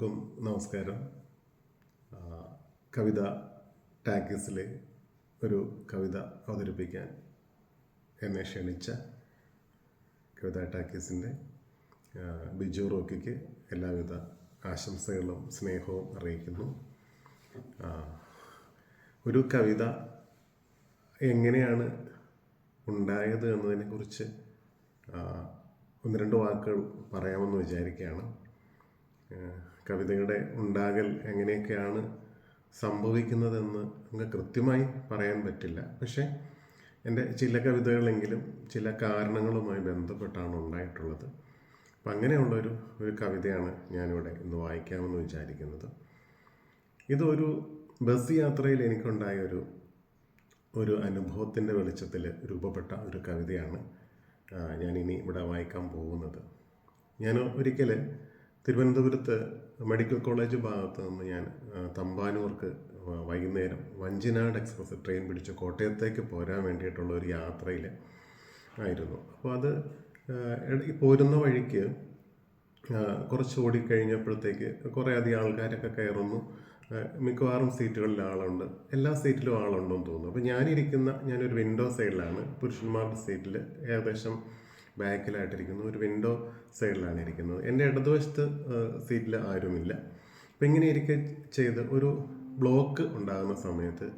എല്ലാവർക്കും നമസ്കാരം. കവിത ടാക്കീസിലെ ഒരു കവിത അവതരിപ്പിക്കാൻ എന്നെ ക്ഷണിച്ച കവിത ടാക്കീസിന്റെ ബിജു റോക്കിക്ക് എല്ലാവിധ ആശംസകളും സ്നേഹവും അറിയിക്കുന്നു. ഒരു കവിത എങ്ങനെയാണ് ഉണ്ടായത് എന്നതിനെക്കുറിച്ച് ഒന്ന് രണ്ട് വാക്കുകൾ പറയാമെന്ന് വിചാരിക്കുകയാണ്. കവിതയുടെ ഉണ്ടാകൽ എങ്ങനെയൊക്കെയാണ് സംഭവിക്കുന്നതെന്ന് നമുക്ക് കൃത്യമായി പറയാൻ പറ്റില്ല. പക്ഷേ എന്റെ ചില കവിതകളെങ്കിലും ചില കാരണങ്ങളുമായി ബന്ധപ്പെട്ടാണ് ഉണ്ടായിട്ടുള്ളത്. അപ്പം അങ്ങനെയുള്ളൊരു ഒരു കവിതയാണ് ഞാനിവിടെ ഇന്ന് വായിക്കാമെന്ന് വിചാരിക്കുന്നത്. ഇതൊരു ബസ് യാത്രയിൽ എനിക്കുണ്ടായ ഒരു ഒരു അനുഭവത്തിന്റെ വെളിച്ചത്തിൽ രൂപപ്പെട്ട ഒരു കവിതയാണ് ഞാനിനി ഇവിടെ വായിക്കാൻ പോകുന്നത്. ഞാൻ ഒരിക്കൽ തിരുവനന്തപുരത്ത് മെഡിക്കൽ കോളേജ് ഭാഗത്ത് നിന്ന് ഞാൻ തമ്പാനൂർക്ക് വൈകുന്നേരം വഞ്ചിനാട് എക്സ്പ്രസ് ട്രെയിൻ പിടിച്ച് കോട്ടയത്തേക്ക് പോരാൻ വേണ്ടിയിട്ടുള്ള ഒരു യാത്രയിൽ ആയിരുന്നു. അപ്പോൾ അത് പോരുന്ന വഴിക്ക് കുറച്ച് ഓടിക്കഴിഞ്ഞപ്പോഴത്തേക്ക് കുറേ അധികം ആൾക്കാരൊക്കെ കയറുന്നു. മിക്കവാറും സീറ്റുകളിൽ ആളുണ്ട്. എല്ലാ സീറ്റിലും ആളുണ്ടെന്ന് തോന്നുന്നു. അപ്പോൾ ഞാനിരിക്കുന്ന ഞാനൊരു വിൻഡോ സൈഡിലാണ്. പുരുഷന്മാരുടെ സീറ്റിൽ ഏകദേശം ബാക്കിലായിട്ടിരിക്കുന്നു. ഒരു വിൻഡോ സൈഡിലാണ് ഇരിക്കുന്നത്. എന്റെ ഇടതുവശത്ത് സീറ്റിൽ ആരുമില്ല. അപ്പം ഇങ്ങനെ ഇരിക്കെ ചെയ്ത് ഒരു ബ്ലോക്ക് ഉണ്ടാകുന്ന സമയത്ത്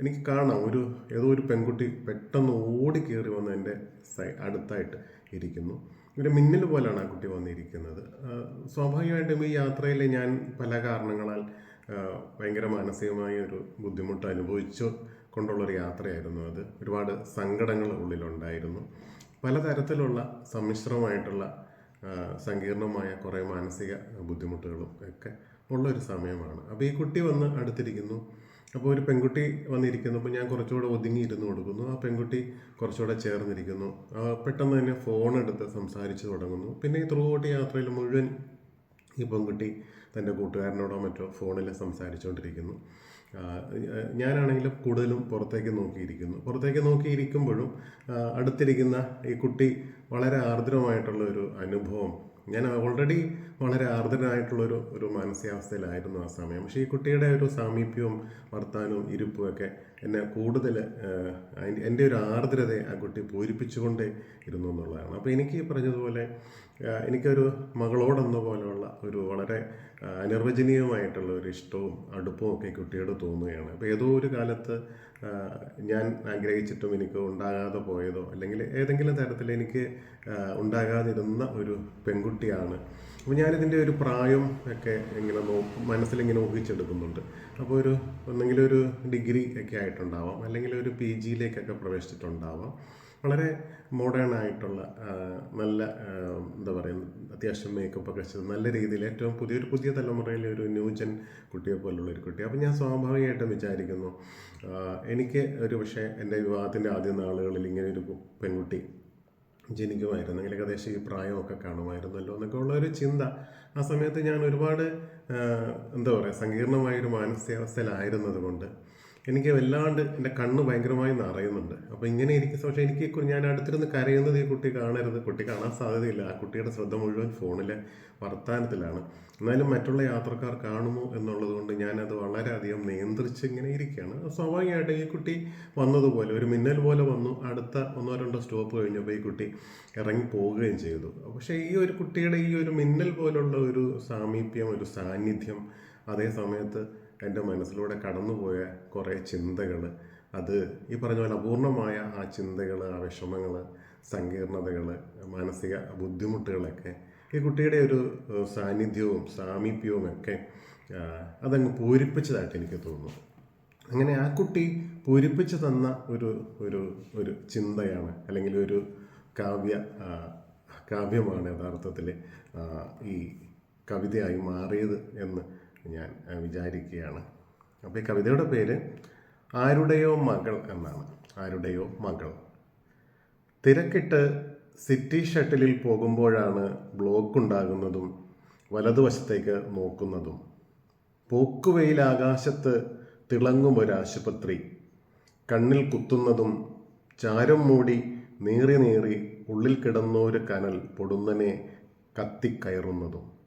എനിക്ക് കാണാം. ഒരു ഏതോ ഒരു പെൺകുട്ടി പെട്ടെന്ന് ഓടി കയറി വന്ന് എന്റെ സൈ അടുത്തായിട്ട് ഇരിക്കുന്നു. ഒരു മിന്നൽ പോലെയാണ് ആ കുട്ടി വന്നിരിക്കുന്നത്. സ്വാഭാവികമായിട്ടും ഈ യാത്രയിൽ ഞാൻ പല കാരണങ്ങളാൽ ഭയങ്കര മാനസികമായ ഒരു ബുദ്ധിമുട്ട് അനുഭവിച്ചു കൊണ്ടുള്ളൊരു യാത്രയായിരുന്നു അത്. ഒരുപാട് സങ്കടങ്ങൾ ഉള്ളിലുണ്ടായിരുന്നു. പലതരത്തിലുള്ള സമ്മിശ്രമായിട്ടുള്ള സങ്കീർണമായ കുറേ മാനസിക ബുദ്ധിമുട്ടുകളും ഒക്കെ ഉള്ള ഒരു സമയമാണ്. അപ്പോൾ ഈ കുട്ടി വന്ന് അടുത്തിരിക്കുന്നു. അപ്പോൾ ഒരു പെൺകുട്ടി വന്നിരിക്കുന്നു. അപ്പോൾ ഞാൻ കുറച്ചുകൂടെ ഒതുങ്ങി ഇരുന്ന് കൊടുക്കുന്നു. ആ പെൺകുട്ടി കുറച്ചുകൂടെ ചേർന്നിരിക്കുന്നു. പെട്ടെന്ന് തന്നെ ഫോൺ എടുത്ത് സംസാരിച്ച് തുടങ്ങുന്നു. പിന്നെ ഈ ത്രൂ യാത്രയിൽ മുഴുവൻ ഈ പെൺകുട്ടി തന്റെ കൂട്ടുകാരനോടോ മറ്റോ ഫോണിൽ സംസാരിച്ചുകൊണ്ടിരിക്കുന്നു. ഞാനാണെങ്കിൽ കൂടുതലും പുറത്തേക്ക് നോക്കിയിരിക്കുന്നു. പുറത്തേക്ക് നോക്കിയിരിക്കുമ്പോഴും അടുത്തിരിക്കുന്ന ഈ കുട്ടി വളരെ ആർദ്രമായിട്ടുള്ള ഒരു അനുഭവം ഞാൻ ഓൾറെഡി വളരെ ആർദ്രനായിട്ടുള്ളൊരു ഒരു മാനസികാവസ്ഥയിലായിരുന്നു ആ സമയം. പക്ഷേ ഈ കുട്ടിയുടെ ഒരു സാമീപ്യവും വർത്താനവും ഇരിപ്പും ഒക്കെ എന്നെ കൂടുതൽ എന്റെ ഒരു ആർദ്രതയെ ആ കുട്ടി പൂരിപ്പിച്ചുകൊണ്ടേ ഇരുന്നു എന്നുള്ളതാണ്. അപ്പോൾ എനിക്ക് പറഞ്ഞതുപോലെ എനിക്കൊരു മകളോടെന്ന പോലെയുള്ള ഒരു വളരെ അനിർവചനീയമായിട്ടുള്ള ഒരു ഇഷ്ടവും അടുപ്പവും ഒക്കെ കുട്ടിയോട് തോന്നുകയാണ്. അപ്പോൾ ഏതോ ഒരു കാലത്ത് ഞാൻ ആഗ്രഹിച്ചിട്ടും എനിക്ക് ഉണ്ടാകാതെ പോയതോ അല്ലെങ്കിൽ ഏതെങ്കിലും തരത്തിൽ എനിക്ക് ഉണ്ടാകാതിരുന്ന ഒരു പെൺകുട്ടിയാണ്. അപ്പോൾ ഞാനിതിന്റെ ഒരു പ്രായം ഒക്കെ ഇങ്ങനെ നോ മനസ്സിലിങ്ങനെ ഊഹിച്ചെടുക്കുന്നുണ്ട്. അപ്പോൾ ഒരു ഒന്നെങ്കിലും ഒരു ഡിഗ്രി ഒക്കെ ആയിട്ടുണ്ടാവാം അല്ലെങ്കിൽ ഒരു പി ജിയിലേക്കൊക്കെ പ്രവേശിച്ചിട്ടുണ്ടാവാം. വളരെ മോഡേൺ ആയിട്ടുള്ള നല്ല എന്താ പറയുക അത്യാവശ്യം മേക്കപ്പ് ഒക്കെ ചെയ്ത് നല്ല രീതിയിൽ ഏറ്റവും പുതിയൊരു പുതിയ തലമുറയിലെ ഒരു ന്യൂജൻ കുട്ടിയെ പോലുള്ള ഒരു കുട്ടി. അപ്പോൾ ഞാൻ സ്വാഭാവികമായിട്ടും വിചാരിക്കുന്നു എനിക്ക് ഒരു പക്ഷേ എന്റെ വിവാഹത്തിന്റെ ആദ്യ നാളുകളിൽ ഇങ്ങനെ ഒരു പെൺകുട്ടി ജനിക്കുമായിരുന്നെങ്കിൽ ഏകദേശം ഈ പ്രായമൊക്കെ കാണുമായിരുന്നല്ലോ എന്നൊക്കെ ഉള്ള ഒരു ചിന്ത. ആ സമയത്ത് ഞാൻ ഒരുപാട് എന്താ പറയുക സങ്കീർണമായൊരു മാനസികാവസ്ഥയിലായിരുന്നത് കൊണ്ട് എനിക്ക് വല്ലാണ്ട് എന്റെ കണ്ണ് ഭയങ്കരമായി നിറയുന്നുണ്ട്. അപ്പോൾ ഇങ്ങനെ ഇരിക്കുന്ന പക്ഷേ എനിക്ക് ഞാൻ അടുത്തിരുന്ന് കരയുന്നത് ഈ കുട്ടി കാണരുത്. കുട്ടി കാണാൻ സാധ്യതയില്ല. ആ കുട്ടിയുടെ ശ്രദ്ധ മുഴുവൻ ഫോണിലെ വർത്തമാനത്തിലാണ് എന്നാലും മറ്റുള്ള യാത്രക്കാർ കാണുമോ എന്നുള്ളത് കൊണ്ട് ഞാനത് വളരെയധികം നിയന്ത്രിച്ച് ഇങ്ങനെ ഇരിക്കുകയാണ്. സ്വാഭാവികമായിട്ട് ഈ കുട്ടി വന്നതുപോലെ ഒരു മിന്നൽ പോലെ വന്നു. അടുത്ത ഒന്നോ രണ്ടോ സ്റ്റോപ്പ് കഴിഞ്ഞപ്പോൾ ഈ കുട്ടി ഇറങ്ങി പോവുകയും ചെയ്തു. പക്ഷേ ഈ ഒരു കുട്ടിയുടെ ഈ ഒരു മിന്നൽ പോലുള്ള ഒരു സാമീപ്യം ഒരു സാന്നിധ്യം അതേ സമയത്ത് എന്റെ മനസ്സിലൂടെ കടന്നുപോയ കുറേ ചിന്തകൾ അത് ഈ പറഞ്ഞ പോലെ അപൂർണമായ ആ ചിന്തകൾ ആ വിഷമങ്ങൾ സങ്കീർണതകൾ മാനസിക ബുദ്ധിമുട്ടുകളൊക്കെ ഈ കുട്ടിയുടെ ഒരു സാന്നിധ്യവും സാമീപ്യവും ഒക്കെ അതങ്ങ് പൂരിപ്പിച്ചതായിട്ട് എനിക്ക് തോന്നുന്നു. അങ്ങനെ ആ കുട്ടി പൂരിപ്പിച്ചു തന്ന ഒരു ഒരു ഒരു ചിന്തയാണ് അല്ലെങ്കിൽ ഒരു കാവ്യ കാവ്യമാണ് യഥാർത്ഥത്തിൽ ഈ കവിതയായി മാറിയത് എന്ന് ഞാൻ വിചാരിക്കുകയാണ്. അപ്പോൾ ഈ കവിതയുടെ പേര് ആരുടെയോ മകൾ എന്നാണ്. ആരുടെയോ മകൾ. തിരക്കിട്ട് സിറ്റി ഷട്ടിലിൽ പോകുമ്പോഴാണ് ബ്ലോക്ക് ഉണ്ടാകുന്നതും വലതുവശത്തേക്ക് നോക്കുന്നതും. പോക്കുവെയിൽ ആകാശത്ത് തിളങ്ങും ഒരാശുപത്രി. കണ്ണിൽ കുത്തുന്നതും ചാരം മൂടി നീറി നീറി ഉള്ളിൽ കിടന്നൊരു കനൽ പൊടുന്നനെ കത്തിക്കയറുന്നതും.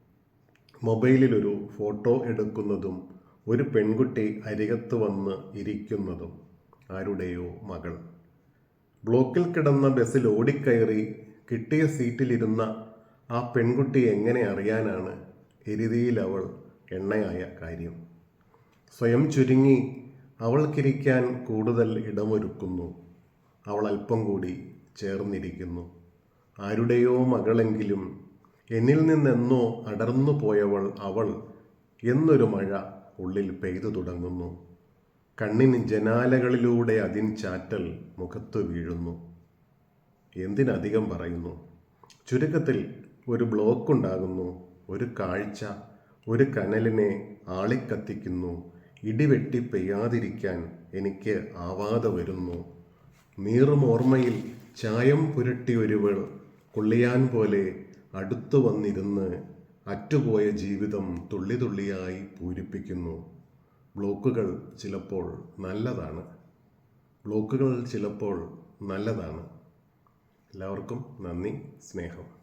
മൊബൈലിലൊരു ഫോട്ടോ എടുക്കുന്നതും ഒരു പെൺകുട്ടി അരികത്ത് വന്ന് ഇരിക്കുന്നതും ആരുടെയോ മകൾ. ബ്ലോക്കിൽ കിടന്ന ബസ്സിൽ ഓടിക്കയറി കിട്ടിയ സീറ്റിലിരുന്ന ആ പെൺകുട്ടി എങ്ങനെ അറിയാനാണ് എരുതിയിൽ അവൾ എണ്ണയായ കാര്യം. സ്വയം ചുരുങ്ങി അവൾക്കിരിക്കാൻ കൂടുതൽ ഇടമൊരുക്കുന്നു. അവൾ അല്പം കൂടി ചേർന്നിരിക്കുന്നു. ആരുടെയോ മകളെങ്കിലും എന്നിൽ നിന്നെന്നോ അടർന്നു പോയവൾ അവൾ എന്നൊരു മഴ ഉള്ളിൽ പെയ്തു തുടങ്ങുന്നു. കണ്ണിന് ജനാലകളിലൂടെ അതിൻ ചാറ്റൽ മുഖത്തു വീഴുന്നു. എന്തിനധികം പറയുന്നു? ചുരുക്കത്തിൽ ഒരു ബ്ലോക്ക് ഉണ്ടാകുന്നു ഒരു കാഴ്ച ഒരു കനലിനെ ആളിക്കത്തിക്കുന്നു ഇടിവെട്ടി പെയ്യാതിരിക്കാൻ എനിക്ക് ആവാതെ വരുന്നു. നീറും ഓർമ്മയിൽ ചായം പുരട്ടിയൊരുവൾ കൊള്ളിയാൻ പോലെ അടുത്തു വന്നിരുന്ന് അറ്റുപോയ ജീവിതം തുള്ളി തുള്ളിയായി പൂരിപ്പിക്കുന്നു. ബ്ലോക്കുകൾ ചിലപ്പോൾ നല്ലതാണ്. ബ്ലോക്കുകൾ ചിലപ്പോൾ നല്ലതാണ്. എല്ലാവർക്കും നന്ദി സ്നേഹം.